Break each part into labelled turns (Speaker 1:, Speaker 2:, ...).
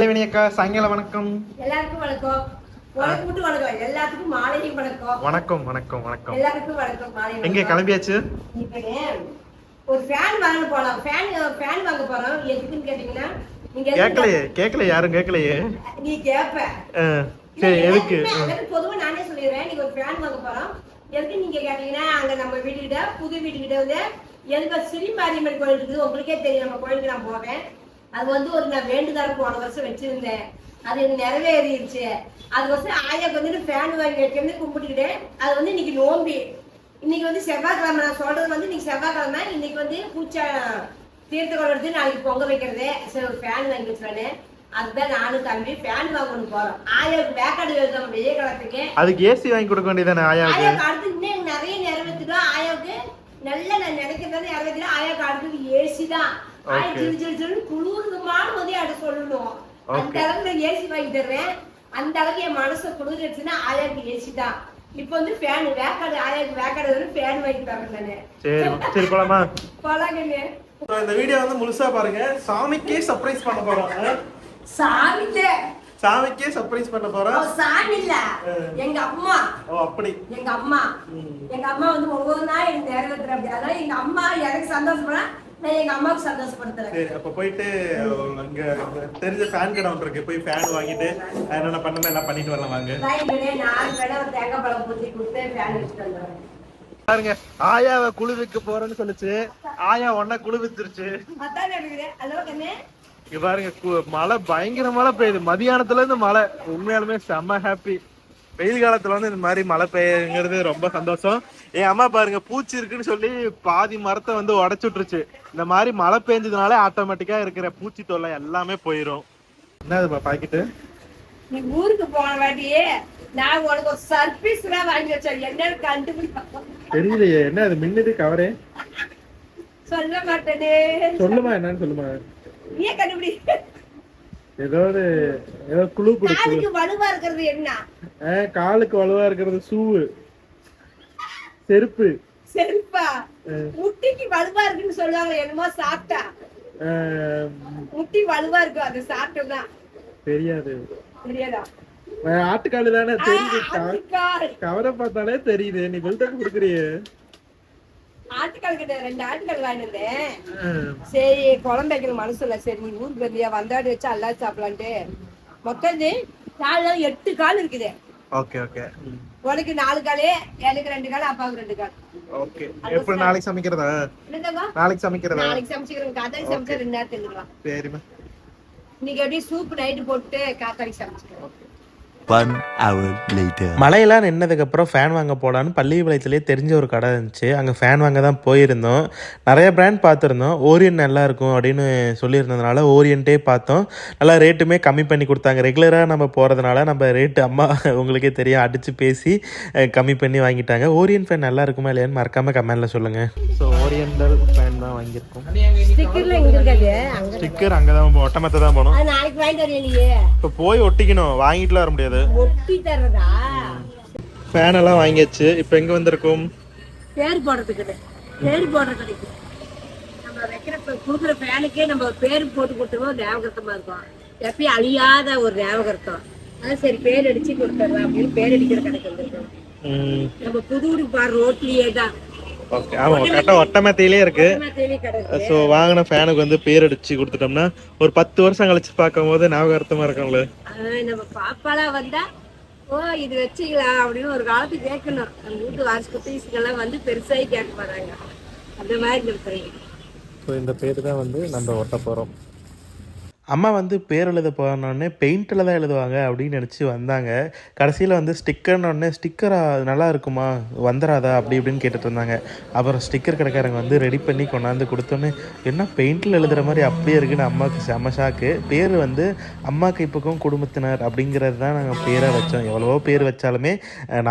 Speaker 1: தேவனி அக்கா சாயங்காலம் வணக்கம்.
Speaker 2: எல்லாருக்கும் வணக்கம். எல்லாத்துக்கும் மாலையும் வணக்கம்.
Speaker 1: வணக்கம் வணக்கம் வணக்கம்.
Speaker 2: எல்லாருக்கும் வணக்கம் மாலை
Speaker 1: எங்க. கிளம்பியாச்சு?
Speaker 2: ஒரு ஃபேன் வாங்க போலாம். ஃபேன் ஃபேன் வாங்க போறோம். எதுக்குன்னு கேட்டீங்கன்னா நீங்க
Speaker 1: கேட்கலையே கேட்கல யாரும் கேட்கலையே
Speaker 2: நீ கேப்ப.
Speaker 1: சரி எதுக்கு?
Speaker 2: பொதுவா நானே சொல்லிடுறேன். நீங்க ஒரு ஃபேன் வாங்க போறோம் எதுக்கு நீங்க கேட்டீங்கன்னா அங்க நம்ம வீட்டுக்கிட்ட புது வீட்டுக்கிட்ட வந்து எதுக்கு ஸ்ரீ மாரியம்மன் கோயில் இருக்குது? உங்களுக்கே தெரியும் நம்ம கோயிலுக்கு நான் போவேன். அது வந்து ஒரு நான் வேண்டுதல் போன வருஷம் வச்சிருந்தேன். அது எனக்கு நிறைவேறிடுச்சு. அது வருஷம் ஆயாக்கு வந்துட்டு ஃபேன் வாங்கி வைக்கணும்னு கும்பிட்டுக்கிட்டேன் அது வந்து இன்னைக்கு நோம்பி. இன்னைக்கு வந்து செவ்வாய்க்கிழமை நான் சொல்றது வந்து இன்னைக்கு செவ்வாய்க்கிழமை இன்னைக்கு வந்து பூச்சா தீர்த்த எடுத்து நாளைக்கு பொங்க வைக்கிறது. சரி ஃபேன் வாங்கி வச்சுருவேன். அதுதான் நானும் தம்பி ஃபேன் வாங்கணும் போறோம். ஆயாவுக்கு வேக்காடு எழுதணும் வெய்ய காலத்துக்கு
Speaker 1: அதுக்கு ஏசி வாங்கி கொடுக்க வேண்டியதானே ஆயாவுக்கு?
Speaker 2: அடுத்து இன்னும் நிறைய நிறைவேற்றிடும் ஆயாவுக்கு நல்ல நான் நினைக்கிறத நிறைவேற்றிடும் ஆயாவுக்கு அடுத்தது ஏசி தான். குளிர்துமான போதே அதை சொல்லணும். அந்த. அளவுக்கு நான் ஏசி வாங்கி தர்றேன். அந்த அளவுக்கு என் மனசை குளிர்ச்சுன்னா ஆயாவுக்கு ஏசி தான். இப்போ வந்து ஃபேன் வேக்காடு ஆயாவுக்கு வேக்காடு ஃபேன் வாங்கி தரேன் நானு.
Speaker 1: சரி சரி போலாமா?
Speaker 2: போலாங்கண்ணே.
Speaker 1: இந்த வீடியோ வந்து முழுசா பாருங்க. சாமிக்கே சர்ப்ரைஸ் பண்ண போறோம் ஆ?
Speaker 2: சாமி இல்ல
Speaker 1: சாமிக்கே சர்ப்ரைஸ் பண்ண போறோம்
Speaker 2: சாமி இல்ல. எங்க அம்மா.
Speaker 1: ஓ அப்படி.
Speaker 2: எங்க அம்மா. எங்க அம்மா வந்து ஒவ்வொரு நாள் எனக்கு நிறைவேற்றுற அப்படி அதான் எங்க அம்மா எனக்கு சந்தோஷப்பட நான் எங்க அம்மாவுக்கு சந்தோஷப்படுத்துறேன்.
Speaker 1: சரி அப்ப போயிட்டு அங்க தெரிஞ்ச ஃபேன் கடை ஒன்று இருக்கு. போய் ஃபேன் வாங்கிட்டு என்னென்ன பண்ணணும் எல்லாம் பண்ணிட்டு வரலாம் வாங்க. பாருங்க ஆயாவை குளிர்விக்க போறேன்னு சொல்லுச்சு. ஆயா ஒன்னா
Speaker 2: கண்ணே
Speaker 1: இங்க பாருங்க கு- மழை பயங்கர மழை பெய்யுது. மதியானத்துல இருந்து மழை. உண்மையாலுமே செம்ம ஹாப்பி வெயில் காலத்துல வந்து இந்த மாதிரி மழை பெய்யுங்கிறது ரொம்ப சந்தோஷம். என் அம்மா பாருங்க பூச்சி இருக்குன்னு சொல்லி பாதி மரத்தை வந்து உடச்சு விட்டுருச்சு. இந்த மாதிரி மழை பெஞ்சதுனால ஆட்டோமேட்டிக்கா இருக்கிற பூச்சி தொல்லை எல்லாமே போயிடும் என்னது பாக்கெட்டு?
Speaker 2: நீ ஊருக்கு போன வாட்டியே நான் உனக்கு ஒரு சர்ப்ரைஸ் தான் வாங்கி வச்சேன். என்னன்னு கண்டுபிடிப்போம்
Speaker 1: தெரியலையே என்ன அது மின்னுது கவரே?
Speaker 2: சொல்ல மாட்டேனே.
Speaker 1: சொல்லுமா என்னன்னு சொல்லுமா?
Speaker 2: நீயே கண்டுபிடி.
Speaker 1: ஏதோ ஒரு ஏதோ குழு கொடு குழு
Speaker 2: காலுக்கு வலுவா இருக்கிறது என்ன?
Speaker 1: காலுக்கு வலுவா இருக்கிறது ஷூவு செருப்பு.
Speaker 2: செருப்பா? முட்டிக்கு வலுவா இருக்குன்னு சொல்லுவாங்க என்னமோ சாப்பிட்டா? முட்டி வலுவா இருக்கும் அது சாப்பிட்டோம்னா.
Speaker 1: தெரியாது.
Speaker 2: தெரியாதா?
Speaker 1: ஆ, ஆட்டுக்காலு தானே தெரியுது. கவரை பார்த்தாலே தெரியுது. நீ பில்டப் கொடுக்குறியே.
Speaker 2: ஆட்டுக்கால் கிட்ட ரெண்டு ஆட்டுக்கால் வாங்கிட்டு வந்தேன் சரி குழம்பு வைக்கணும் மனசு இல்ல சரி நீ ஊருக்கு வந்தியா? வந்தாடி வச்சு அல்லா சாப்பிடலான்ட்டு. மொத்தம் நாலு எட்டு கால் இருக்குது.
Speaker 1: Okay okay.
Speaker 2: உனக்கு நாலு காலு எனக்கு ரெண்டு கால் அப்பாவுக்கு ரெண்டு கால்.
Speaker 1: ஓகே. எப்படி நாளைக்கு சமைக்கிறதா? நாளைக்கு சமைக்கிறதா?
Speaker 2: நாளைக்கு சமைச்சுக்கிறோம் காத்தாடி சமைச்சா ரெண்டு நேரம் தெரிஞ்சுக்கலாம்
Speaker 1: சரிம்மா.
Speaker 2: இன்னைக்கு அப்படியே சூப் நைட்டு போட்டு காத்தாடி சமைச்சுக்கிறோம்
Speaker 3: One hour later.
Speaker 4: மழையெல்லாம் நின்னதுக்கப்புறம் ஃபேன் வாங்க போகலான்னு பள்ளிப்பாளையத்துலேயே தெரிஞ்ச ஒரு கடை இருந்துச்சு. அங்கே ஃபேன் வாங்க தான் போயிருந்தோம். நிறைய பிராண்ட் பார்த்துருந்தோம். ஓரியன் நல்லா இருக்கும் அப்படின்னு சொல்லியிருந்ததுனால ஓரியன்ட்டே பார்த்தோம். நல்லா ரேட்டுமே கம்மி பண்ணி கொடுத்தாங்க. ரெகுலராக நம்ம போகிறதுனால நம்ம ரேட்டு அம்மா உங்களுக்கே தெரியும். அடித்து பேசி கம்மி பண்ணி வாங்கிட்டாங்க. ஓரியன் ஃபேன் நல்லா இருக்குமா இல்லையான்னு மறக்காமல் கமெண்டில் சொல்லுங்கள் ஸோ ஓரியண்டல் ஃபேன் தான் வாங்கியிருக்கோம்.
Speaker 1: ஸ்டிக்கர் அங்கே தான் ஒட்டமத்தை தான்
Speaker 2: நீயே
Speaker 1: இப்போ போய் ஒட்டிக்கணும். வாங்கிட்டுலாம் வர முடியாது.
Speaker 2: ஒட்டி தர்றதா
Speaker 1: ஃபேன் எல்லாம் வாங்கியாச்சு. இப்போ எங்கே வந்திருக்கோம்?
Speaker 2: பேர் போடுறதுக்கு பேர் போடுற கிடைக்கும் நம்ம வைக்கிற கொடுக்குற ஃபேனுக்கே நம்ம பேர் போட்டு கொடுத்துருவோம். ஞாபகத்தமா இருக்கும். எப்பயும் அழியாத ஒரு ஞாபகத்தம் அதான் சரி பேர் அடிச்சு கொடுத்துட்றேன் அப்படின்னு பேர் அடிக்கிற கணக்கு வந்திருக்கோம் நம்ம புதுவுடி பாரு ரோட்லயே தான்.
Speaker 1: ஓகே ஆமாம் கரெக்டாக ஒட்டமத்தையிலே இருக்கு. ஸோ வாங்கின ஃபேனுக்கு வந்து பேர் அடிச்சு கொடுத்துட்டோம்னா ஒரு பத்து வருஷம் கழிச்சு பார்க்கும்போது ஞாபகார்த்தமா இருக்கும்ல?
Speaker 2: நம்ம பாப்பாலாம் வந்தா ஓ இது வச்சுக்கலாம் அப்படின்னு ஒரு காலத்து கேட்கணும். நம்ம வீட்டு வாரிசு குட்டீஸ்க்கெல்லாம் வந்து பெருசாகி கேட்க போறாங்க. அந்த மாதிரி இருக்கிறீங்க
Speaker 1: ஸோ இந்த பேர் தான் வந்து நம்ம ஒட்ட போகிறோம்
Speaker 4: அம்மா வந்து பேர் எழுத போனோடனே பெயிண்டில் தான் எழுதுவாங்க அப்படின்னு நினச்சி வந்தாங்க. கடைசியில் வந்து ஸ்டிக்கர்னோடனே ஸ்டிக்கரா நல்லா இருக்குமா? வந்துடாதா அப்படி இப்படின்னு கேட்டுட்டு இருந்தாங்க. அப்புறம் ஸ்டிக்கர் கடைக்காரங்க வந்து ரெடி பண்ணி கொண்டாந்து கொடுத்தோன்னே என்ன பெயிண்டில் எழுதுகிற மாதிரி அப்படியே இருக்குன்னு அம்மாவுக்கு செம ஷாக்கு பேர் வந்து அம்மா கைப்பக்கம் குடும்பத்தினர். அப்படிங்கிறது தான் நாங்கள் பேராக வச்சோம். எவ்வளவோ பேர் வச்சாலுமே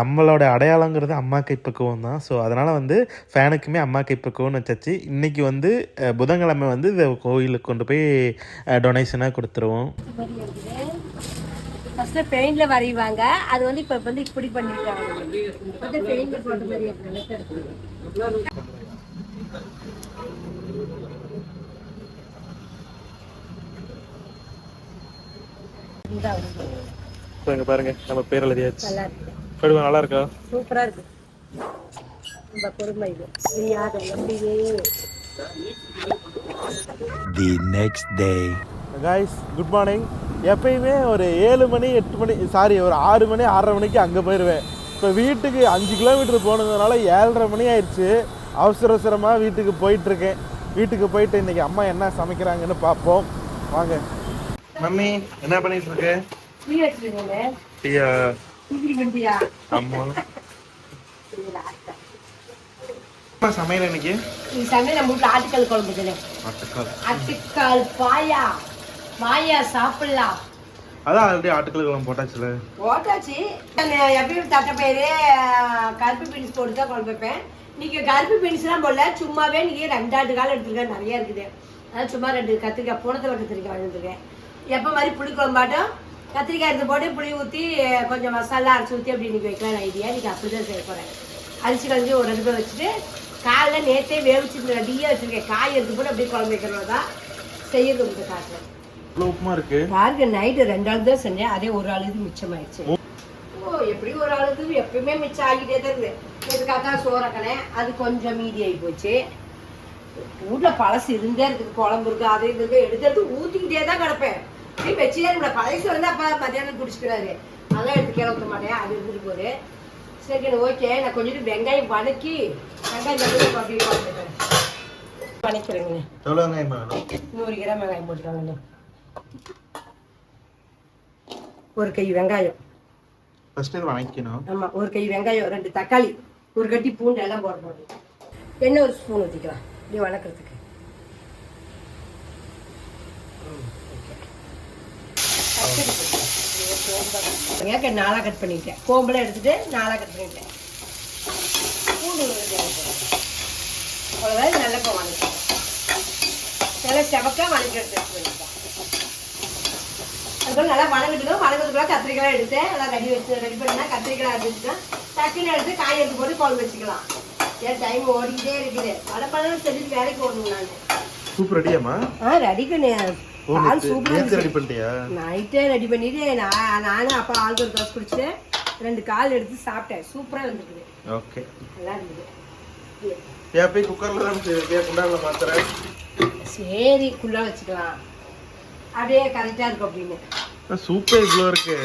Speaker 4: நம்மளோட அடையாளங்கிறது அம்மா கைப்பக்குவம் தான். ஸோ அதனால் வந்து ஃபேனுக்குமே அம்மா கைப்பக்குவம்னு வச்சாச்சு. இன்றைக்கி வந்து புதன்கிழமை வந்து இந்த கோயிலுக்கு கொண்டு போய் டொனேஷன் டொனேஷனாக கொடுத்துருவோம்.
Speaker 2: ஃபர்ஸ்ட் பெயிண்ட்ல வரைவாங்க. அது வந்து இப்ப வந்து இப்படி பண்ணிருக்காங்க. வந்து பெயிண்ட்ல போட்ட மாதிரி
Speaker 1: இங்க பாருங்க நம்ம பேர் எழுதியாச்சு.
Speaker 2: நல்லா
Speaker 1: நல்லா இருக்கா?
Speaker 2: சூப்பரா இருக்கு. ரொம்ப பொறுமை இது. யாரு நம்பியே
Speaker 3: The next day.
Speaker 1: Guys good morning எப்பயுமே ஒரு ஏழு மணி எட்டு மணி சாரி ஒரு ஆறு மணி ஆறரை மணிக்கு அங்கே போயிடுவேன் இப்போ வீட்டுக்கு அஞ்சு கிலோமீட்டர் போனதுனால ஏழரை மணி ஆயிடுச்சு. அவசர அவசரமாக வீட்டுக்கு போயிட்டுருக்கேன். வீட்டுக்கு போயிட்டு இன்னைக்கு அம்மா என்ன சமைக்கிறாங்கன்னு பார்ப்போம். வாங்க. மம்மி என்ன பண்ணிட்டு இருக்க டீயா? அம்மா சமையல் இன்னைக்கு?
Speaker 2: நீ சமையல் நம்ம வீட்டுல ஆட்டுக்கல் குழம்பு
Speaker 1: ஆட்டுக்கால்.
Speaker 2: ஆட்டுக்கால் பாயா. மாயா சாப்பிடலாம்.
Speaker 1: அதான் ஆல்ரெடி ஆட்டுக்கல் போட்டாச்சுல.
Speaker 2: போட்டாச்சு. நான் எப்பயும் தட்டைப்பயிறு கருப்பு பீன்ஸ் போட்டு தான் குழம்பு வைப்பேன். இன்னைக்கு கருப்பு பீன்ஸ்லாம் போடல. சும்மாவே இன்னைக்கு ரெண்டாண்டு காலம் எடுத்துருக்கேன். நிறைய இருக்குது. அதான் சும்மா ரெண்டு கத்திரிக்காய் புணத்தை கத்திரிக்காய் வாங்கிட்டுருக்கேன் எப்போ மாதிரி புளி குழம்பாட்டம் கத்திரிக்காய் எடுத்து போட்டு புளி ஊற்றி கொஞ்சம் மசாலா அரைச்சி ஊற்றி அப்படி இன்னைக்கு வைக்கலாம். ஐடியா இன்னைக்கு அப்படி தான் செய்ய போகிறேன் அரிசி கழிஞ்சு ஒரு ரெண்டு பேர் வச்சுட்டு காலைல நேற்றே வேவிச்சு ரெடியாக வச்சுருக்கேன். காய் எடுத்து போட்டு அப்படியே குழம்பு வைக்கிறதா தான் செய்யறது உங்களுக்கு காட்டுறேன்
Speaker 1: இவ்வளோ உப்புமா இருக்கு.
Speaker 2: பாருங்க நைட்டு ரெண்டு ஆள் தான் செஞ்சேன் அதே ஒரு ஆளுக்கு மிச்சமாயிடுச்சு. ஓ. எப்படி ஒரு ஆளுக்கு எப்பயுமே மிச்சம் ஆகிட்டே தான் இருக்குது இதுக்காக சோறக்கணே அது கொஞ்சம் மீதி ஆகி போச்சு. வீட்டுல பழசு இருந்தே இருக்குது. குழம்பு இருக்கு அது இது இருக்கு. எடுத்து எடுத்து ஊத்திக்கிட்டே தான் கிடப்பேன். அப்படியே வச்சுட்டே இருக்க பழசு வந்து அப்பா மத்தியானம் குடிச்சுக்கிறாரு. அதெல்லாம் எடுத்து ஊற்ற மாட்டேன். அது இருந்துட்டு போகுது. சரி ஓகே. நான் கொஞ்சம் வெங்காயம் வதக்கி வெங்காயம் அப்படியே வதக்கிறேங்க நூறு கிராம் வெங்காயம் போட்டுக்கோங்க. ஒரு கை வெங்காயம்.
Speaker 1: ஃபர்ஸ்ட் இது வணக்கணும்
Speaker 2: ஆமா ஒரு கை வெங்காயம் ரெண்டு தக்காளி ஒரு கட்டி பூண்டு எல்லாம் போட போடுது எண்ணெய் ஒரு ஸ்பூன் ஊற்றிக்கலாம் இப்படி வளர்க்குறதுக்கு ஏக்க நாளாக கட் பண்ணிட்டேன். கோம்பெல்லாம் எடுத்துட்டு நாளாக கட் பண்ணிட்டேன். பூண்டு. அவ்வளோதான் நல்ல இப்போ வணக்கம். நல்லா செவக்கா வணக்கி எடுத்து வச்சுக்கலாம் அதுக்குள்ள நல்லா வணங்கிட்டுக்கோ வணங்கிறதுக்குள்ள கத்திரிக்காய் எடுத்தேன். எல்லாம் ரெடி வச்சு ரெடி பண்ணினா கத்திரிக்காய் எடுத்துட்டேன் டக்குன்னு எடுத்து காய் எடுத்து போட்டு குழம்பு வச்சுக்கலாம். ஏன் டைம் ஓடிக்கிட்டே இருக்குது. படப்படம் செஞ்சுட்டு வேலைக்கு ஓடணும் நான்.
Speaker 1: சூப் ரெடியாம்மா?
Speaker 2: ஆ பால் சூப்பராக
Speaker 1: ரெடி பண்ணிட்டியா?
Speaker 2: நைட்டே ரெடி பண்ணிட்டு நான் நானும் அப்பா ஆளுக்கு ஒரு தோசை குடிச்சு ரெண்டு கால் எடுத்து சாப்பிட்டேன். சூப்பராக இருந்துக்குது
Speaker 1: ஓகே
Speaker 2: நல்லா இருந்தது.
Speaker 1: ஏன் போய் குக்கர்ல தான் செய்வேன் குண்டாரில் மாத்துறேன்
Speaker 2: சரி குள்ளா வச்சுக்கலாம். அப்படியே கரெக்டாக இருக்கும் அப்படின்னு.
Speaker 1: சூப்பே இவ்வளோ இருக்கு.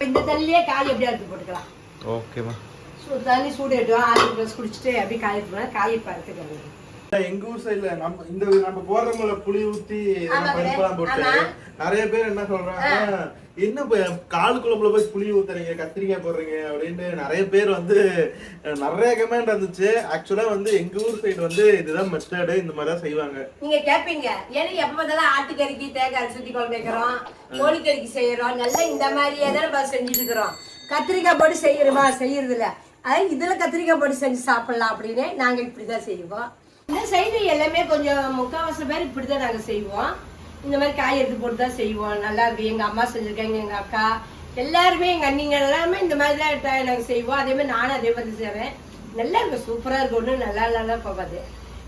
Speaker 2: இந்த தண்ணிலே காய் எப்படியா எடுத்து போட்டுக்கலாம்.
Speaker 1: ஓகேம்மா
Speaker 2: சூ- தண்ணி சூடு எடுத்தோம் ஆறு ப்ளஸ் குடிச்சிட்டு அப்படியே காய் எடுத்து காய் பறத்துக்கலாம்
Speaker 1: எங்க ஊர் சைடுல நம்ம இந்த நம்ம போடுறவங்கள புளி ஊத்தி
Speaker 2: ஆமாங்க.
Speaker 1: பருப்பெல்லாம் போட்டு. நிறைய பேர் என்ன சொல்றாங்க என்ன கால் குழம்புல போய் புளி ஊத்துறீங்க கத்திரிக்காய் போடுறீங்க அப்படின்னு நிறைய பேர் வந்து நிறைய கமெண்ட் வந்துச்சு ஆக்சுவலா வந்து எங்க ஊர் சைடு வந்து இதுதான் மெத்தடு இந்த மாதிரி தான் செய்வாங்க.
Speaker 2: நீங்க கேட்பீங்க ஏன்னா எப்ப பார்த்தாலும் ஆட்டுக்கறிக்கு தேங்காய் சுத்தி குழம்பு வைக்கிறோம் கோழிக்கறிக்கு செய்யறோம் நல்லா இந்த மாதிரியே தான் நம்ம செஞ்சுட்டு இருக்கிறோம். கத்திரிக்காய் போட்டு செய்யறோமா? செய்யறது இல்ல அதான் இதுல கத்திரிக்காய் போட்டு செஞ்சு சாப்பிடலாம் அப்படின்னு நாங்க இப்படிதான் செய்வோம். இந்த சைடு எல்லாமே கொஞ்சம் முக்கால்வாசி பேர் இப்படிதான் நாங்க செய்வோம். இந்த மாதிரி காய் எடுத்து போட்டு தான் செய்வோம். நல்லா இருக்கு. எங்க அம்மா செஞ்சிருக்காங்க எங்க அக்கா. எல்லாருமே எங்க அண்ணிங்க எல்லாருமே இந்த மாதிரி தான் ட- நாங்க செய்வோம். அதே மாதிரி நானும் அதே மாதிரி செய்வேன் நல்லா இருக்கும் சூப்பரா இருக்கும் ஒன்றும் நல்லா நல்லா போகாது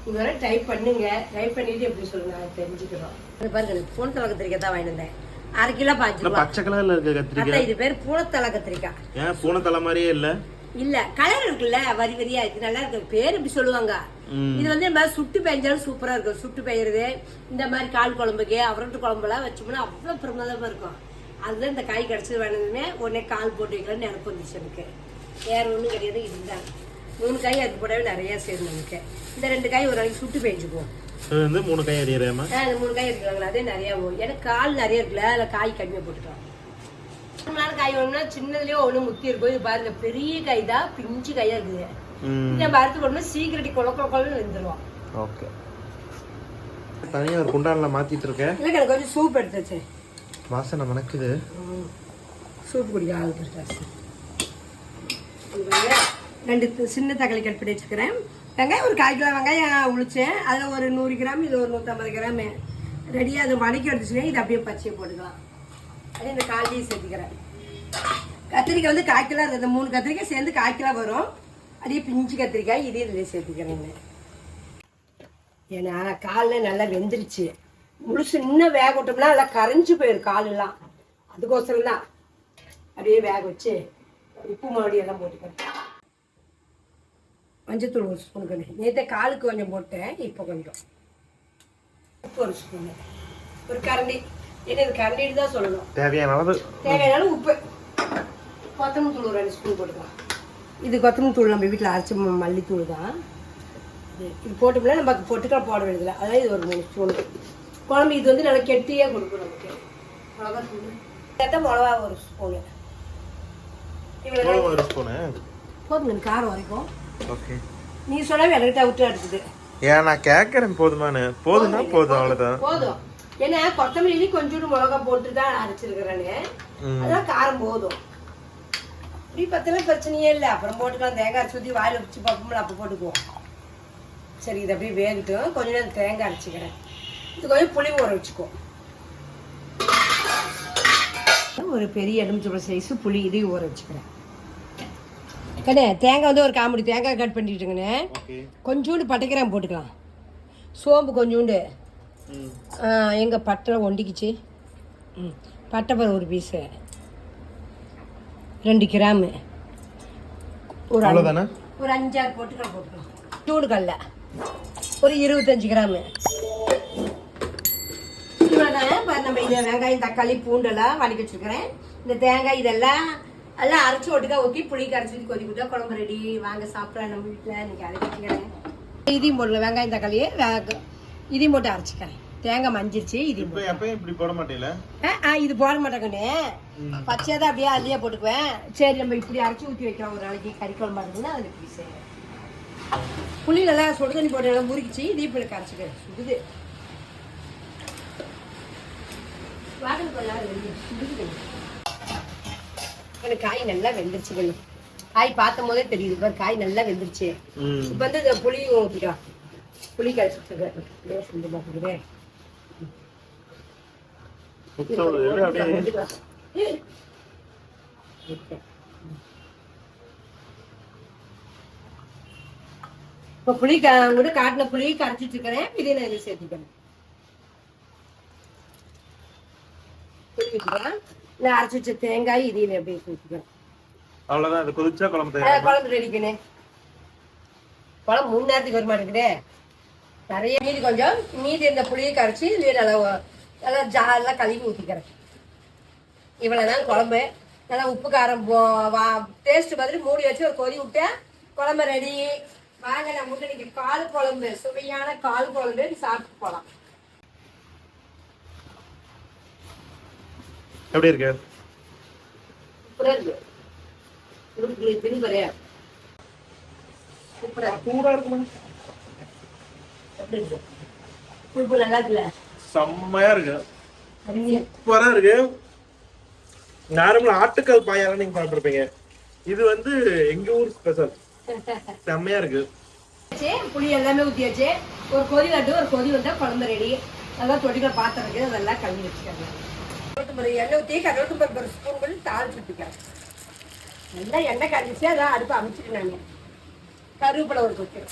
Speaker 2: நீங்க வர ட்ரை பண்ணுங்க. ட்ரை பண்ணிட்டு எப்படி சொல்லுங்க நான் தெரிஞ்சுக்கிறோம். இது பாருங்க பூனத்தலை கத்திரிக்காய் தான் வந்தேன். அரை கிலோ பாஞ்சு
Speaker 1: பச்சை கலர்ல இருக்க கத்திரிக்காய்?
Speaker 2: இது பேர் பூனத்தலை கத்திரிக்காய்.
Speaker 1: ஏன் பூனை தலை மாதிரியே இல்ல?
Speaker 2: இல்ல கலர் இருக்குல்ல வரி வரியா இருக்கு. நல்லா இருக்கு. பேர் இப்படி சொல்லுவாங்க. இது வந்து மாதிரி சுட்டு பெஞ்சாலும் சூப்பரா இருக்கும். சுட்டு பெய்யறது இந்த மாதிரி கால் குழம்புக்கு அவரட்டு குழம்புலாம் வச்சோம்னா அவ்வளவு பிரமாதமா இருக்கும். அதுதான் இந்த காய் கிடைச்சது வேணுமே உடனே கால் போட்டு வைக்கலாம்னு நினப்பு வந்துச்சு எனக்கு. வேற ஒண்ணும் கிடையாது இதுதான். மூணு காய் அது போடவே நிறைய சேரும் நமக்கு இந்த ரெண்டு காய் ஒரு நாளைக்கு சுட்டு பெஞ்சுக்குவோம்
Speaker 1: மூணு காய்
Speaker 2: இந்த மூணு காய் இருக்கிறாங்களா அதே நிறைய எனக்கு கால் நிறைய இருக்குல்ல அதில் காய் கம்மியாக போட்டுக்கலாம். நாள் காய் வேணும்னா சின்னதுலயே ஒண்ணு முத்தி இருக்கும். இது பாருங்க பெரிய காய் தான் பிஞ்சு காயா இருக்குது. இந்த மரத்து போடணும் சீக்கிரட்டி கொல கொல கொலன்னு வெந்துருவோம்
Speaker 1: ஓகே. தனியா ஒரு குண்டான்ல மாத்திட்டு இருக்கேன்.
Speaker 2: இல்லை எனக்கு கொஞ்சம் சூப் எடுத்து வச்சேன்
Speaker 1: வாசனை மணக்குது.
Speaker 2: சூப் குடிக்க ஆள் ரெண்டு சின்ன தக்காளி கட் பண்ணி வச்சுக்கிறேன். வெங்காயம் ஒரு கால் கிலோ வெங்காயம் உளிச்சேன். அதில் ஒரு நூறு கிராம் இது ஒரு நூற்றம்பது கிராம். ரெடியாக அது வதக்கி எடுத்துச்சுன்னா இது அப்படியே பச்சையை போட்டுக்கலாம். அப்படியே இந்த காலையும் சேர்த்துக்கிறேன். கத்திரிக்காய் வந்து கால் கிலோ இந்த மூணு கத்திரிக்காய் சேர்ந்து கால் கிலோ வரும். அப்படியே பிஞ்சு கத்திரிக்காய் இதே இதில் சேர்த்துக்கிறேன் ஏன்னா காலில் நல்லா வெந்துருச்சு. முழுசு இன்னும் வேக விட்டோம்னா நல்லா கரைஞ்சு போயிடும் காலெல்லாம். அதுக்கோசரம் தான் அப்படியே வேக வச்சு உப்பு மறுபடியெல்லாம் எல்லாம் போட்டுக்கிறேன். மஞ்சத்தூள் ஒரு ஸ்பூன் கண்ணு நேற்று காலுக்கு கொஞ்சம் போட்டேன் இப்போ கொஞ்சம். உப்பு ஒரு ஸ்பூனு. ஒரு கரண்டி. ஏன்னா இது கரண்டிட்டு தான் சொல்லணும்.
Speaker 1: தேவையான அளவு
Speaker 2: தேவையான உப்பு. கொத்தமல்லி தூள் ஒரு ரெண்டு ஸ்பூன் போட்டுக்கலாம். இது கொத்தமல்லி தூள் நம்ம வீட்டில் அரைச்ச மல்லித்தூள் தான். இது போட்டோம்னா நமக்கு பொட்டுக்காய் போட வேண்டியதில்லை. அதாவது இது ஒரு மூணு ஸ்பூனு. குழம்பு இது வந்து நல்லா கெட்டியாக கொடுக்கும் நமக்கு. மிளகா தூள். சேர்த்தா மிளகா ஒரு ஸ்பூனு. இவ்வளோ
Speaker 1: ஒரு ஸ்பூனு.
Speaker 2: போதும் எனக்கு காரம் வரைக்கும்.
Speaker 1: ஓகே.
Speaker 2: நீ சொல்லாம எனக்கிட்ட விட்டு எடுக்குது
Speaker 1: ஏன் நான் கேட்கறேன் போதுமானு போதும்னா போதும். அவ்வளவுதான்.
Speaker 2: போதும். ஏன்னா கொத்தமல்லி கொஞ்சோண்டு மிளகா போட்டு தான் அரைச்சிருக்கிறேன்னு. அதான் காரம் போதும். இப்படி பத்தல பிரச்சனையே இல்லை. அப்புறம் போட்டுக்கலாம். தேங்காய் ஊற்றி வாயில் வச்சு பார்ப்போம்ல அப்போ போட்டுக்குவோம். சரி இது அப்படியே வேகட்டும். கொஞ்ச நேரம் தேங்காய் அரைச்சிக்கிறேன். இது கொஞ்சம் புளி ஊற வச்சுக்கோ ஒரு பெரிய எலுமிச்சம்பழம் சைஸு புளி இதையும் ஊற வச்சுக்கிறேன். கண்ணே தேங்காய் வந்து ஒரு காமெடி. தேங்காய் கட் பண்ணிட்டுங்கண்ணே கொஞ்சோண்டு பட்டைக்கிராம் போட்டுக்கலாம். சோம்பு கொஞ்சோண்டு. எங்கள் பட்டை ஒண்டிக்குச்சு. ம். பட்டைப்பர் ஒரு பீஸு ரெண்டு கிராமு. ஒரு
Speaker 1: அவ்வளவுதானே?
Speaker 2: ஒரு அஞ்சாறு போட்டுக்கலாம் போட்டுக்கலாம் சூடு கடல ஒரு இருபத்தஞ்சு கிராமு. இவ்வளோதானே இப்போ நம்ம இதை வெங்காயம் தக்காளி பூண்டெல்லாம் வதக்கி வச்சுருக்கிறேன். இந்த தேங்காய் இதெல்லாம் எல்லாம் அரைச்சி ஒட்டுக்கா ஊற்றி புளி கரைச்சி ஊற்றி கொதி விட்டா குழம்பு ரெடி வாங்க சாப்பிடலாம் நம்ம வீட்டில். இன்னைக்கு அரைச்சி வச்சுக்கிறேன். இதையும் போடல வெங்காயம் தக்காளியே இதையும் போட்டு அரைச்சிக்கிறேன். தேங்காய் மஞ்சிருச்சு இதையும்
Speaker 1: இப்போ எப்பயும் இப்படி போட மாட்டீங்களா
Speaker 2: ஆ, இது போட மாட்டேங்கண்ணே. பச்சையாக தான் அப்படியே அதுலேயே போட்டுக்குவேன். சரி நம்ம இப்படி அரைச்சி ஊற்றி வைக்கிறோம் ஒரு நாளைக்கு கறி குழம்பா இருக்குன்னா அதில் இப்படி செய்யணும் புளி நல்லா சுடு தண்ணி போட்டு நல்லா முறுக்கிச்சு இதையும் இப்படி கரைச்சிக்கிறேன் சுடுது. எனக்கு காய் நல்லா வெந்துருச்சு கண்ணு காய் பார்த்தும் போதே தெரியுது. பாரு காய் நல்லா வெந்துருச்சு. இப்போ வந்து இந்த புளியும் ஊற்றிக்கலாம் புளி கரைச்சி வச்சுருக்கேன் செஞ்சு பார்த்துக்கிறேன் இப்போ புளி கூட காட்டின புளி கரைச்சி வச்சுக்கிறேன் இதை நான் இதில் சேர்த்துக்கிறேன். நான் அரைச்சி வச்ச தேங்காய் இதையும் அப்படியே ஊற்றிக்கிறேன்
Speaker 1: அவ்வளவுதான். இது கொதிச்சா குழம்பு
Speaker 2: குழம்பு ரெடிக்கணே குழம்பு மூணு நேரத்துக்கு வர மாட்டேங்குதே நிறைய மீதி கொஞ்சம் மீதி இந்த புளியை கரைச்சி இதுலேயே நல்லா நல்லா ஜாலாம் கழுவி ஊற்றிக்கிறேன் இவ்வளோதான் குழம்பு. நல்லா உப்பு காரம் போ வா டேஸ்ட் பார்த்துட்டு மூடி வச்சு ஒரு கொதி விட்டேன் குழம்பு ரெடி வாங்க நம்ம இன்னைக்கு கால் குழம்பு சுவையான கால் குழம்பு. சாப்பிட்டு போகலாம்
Speaker 1: எப்படி இருக்கு? சூடா இருக்குமா
Speaker 2: நல்லா இருக்குல்ல?
Speaker 1: செம்மையா இருக்கு. சூப்பரா இருக்கு. நார்மலா ஆட்டுக்கால் பாயாலாம் நீங்க சாப்பிட்டுருப்பீங்க. இது வந்து எங்க ஊர் ஸ்பெஷல் செம்மையா இருக்கு.
Speaker 2: புளி எல்லாமே ஊற்றியாச்சு ஒரு கொதி வந்து ஒரு கொதி வந்தால் குழம்பு ரெடி நல்லா தொட்டிக்க பாத்திரம் இருக்குது. அதெல்லாம் கழுவி வச்சுக்காங்க. கருவேப்பிலை எண்ணெய் ஊற்றி ஒரு ஸ்பூன் பண்ணி தாளிச்சு ஊற்றிக்கிறேன் நல்லா எண்ணெய் கழிச்சு அதான் அடுப்பு அமைச்சிட்டு நான் கருவேப்பிலை ஒரு கொத்து.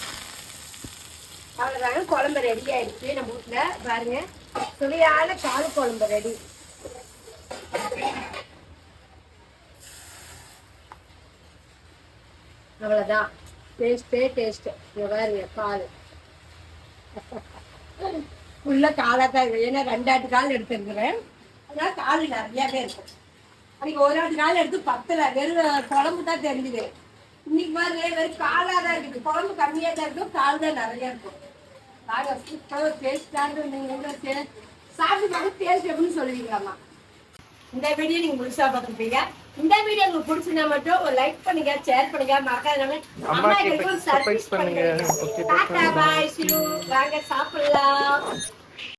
Speaker 2: அவ்வளோதாங்க குழம்பு ரெடி ஆயிடுச்சு. நம்ம வீட்டில் பாருங்க. சுவையான கால் குழம்பு ரெடி அவ்வளோதான் டேஸ்ட்டே டேஸ்ட்டு இங்கே பாருங்க கால் உள்ள காலாக தான் இருக்கும் ஏன்னா ரெண்டாட்டு கால் எடுத்துருக்குறேன். அதனால கால் நிறையாவே இருக்கும். அன்னைக்கு ஒரு ஆட்டு கால் எடுத்து பத்தில் வெறும் குழம்பு தான் தெரிஞ்சுது. இன்னைக்கு மாதிரி வெறும் காலாக தான் இருக்குது. குழம்பு கம்மியாக தான் இருக்கும் கால் தான் நிறையா இருக்கும். நாங்கள் சூப்பராக டேஸ்டாக நீங்கள் சாப்பிட்டு பார்த்து டேஸ்ட் எப்படின்னு சொல்லுவீங்களாம்மா. இந்த வீடியோ நீங்க முழுசா பார்த்துருப்பீங்க. இந்த வீடியோ உங்களுக்கு பிடிச்சிருந்தா மட்டும் ஒரு லைக் பண்ணுங்க ஷேர் பண்ணுங்க மறக்காத
Speaker 1: அம்மாக்கு surprise பண்ணுங்க. Okay,
Speaker 2: டாடா பாய் சிலு வாங்க சாப்பிடலாம்.